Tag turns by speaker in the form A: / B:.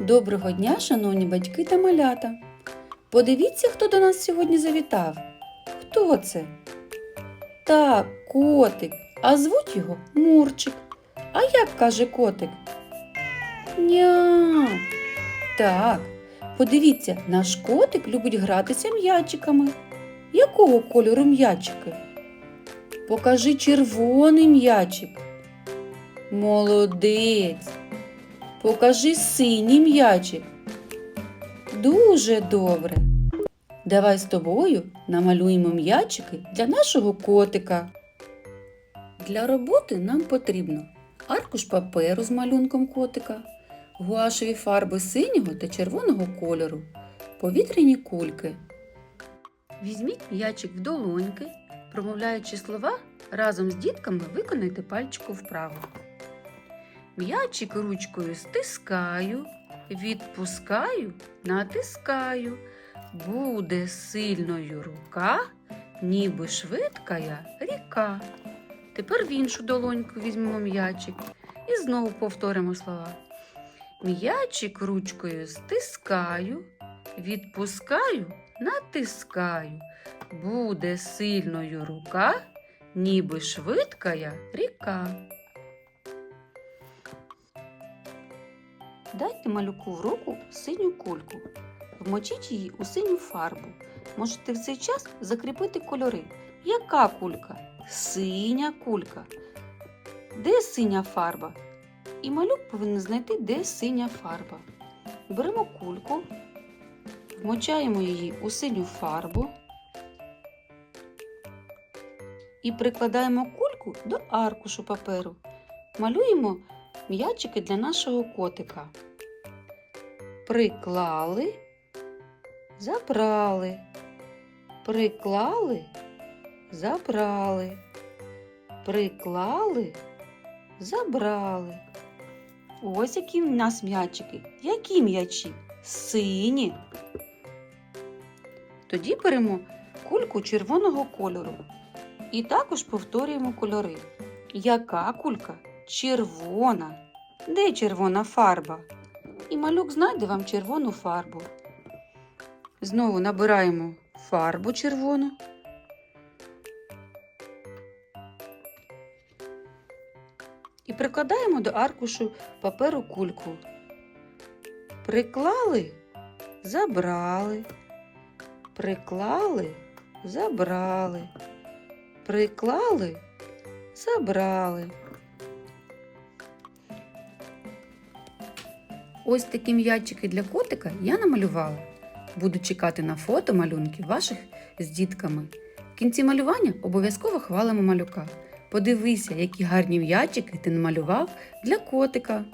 A: Доброго дня, шановні батьки та малята. Подивіться, хто до нас сьогодні завітав. Хто це? Так, котик, а звуть його Мурчик. А як каже котик? Ня. Так, подивіться, наш котик любить гратися м'ячиками. Якого кольору м'ячики? Покажи червоний м'ячик. Молодець. Покажи синій м'ячик. Дуже добре. Давай з тобою намалюємо м'ячики для нашого котика. Для роботи нам потрібно аркуш паперу з малюнком котика, гуашеві фарби синього та червоного кольору, повітряні кульки. Візьміть м'ячик в долоньки, промовляючи слова, разом з дітками виконайте пальчику вправо. М'ячик ручкою стискаю, відпускаю, натискаю. Буде сильною рука, ніби швидкая ріка. Тепер в іншу долоньку візьмемо м'ячик і знову повторимо слова. М'ячик ручкою стискаю, відпускаю, натискаю. Буде сильною рука, ніби швидкая ріка. Дайте малюку в руку синю кульку. Вмочіть її у синю фарбу. Можете в цей час закріпити кольори. Яка кулька? Синя кулька. Де синя фарба? І малюк повинен знайти, де синя фарба. Беремо кульку, вмочаємо її у синю фарбу і прикладаємо кульку до аркушу паперу. Малюємо м'ячики для нашого котика. Приклали, забрали, приклали, забрали, приклали, забрали. Ось які в нас м'ячики. Які м'ячі? Сині. Тоді беремо кульку червоного кольору і також повторюємо кольори. Яка кулька? Червона. Де червона фарба? І малюк знайде вам червону фарбу. Знову набираємо фарбу червону. І прикладаємо до аркушу паперу кульку. Приклали, забрали. Приклали, забрали. Приклали, забрали. Ось такі м'ячики для котика я намалювала. Буду чекати на фото малюнків ваших з дітками. В кінці малювання обов'язково хвалимо малюка. Подивися, які гарні м'ячики ти намалював для котика.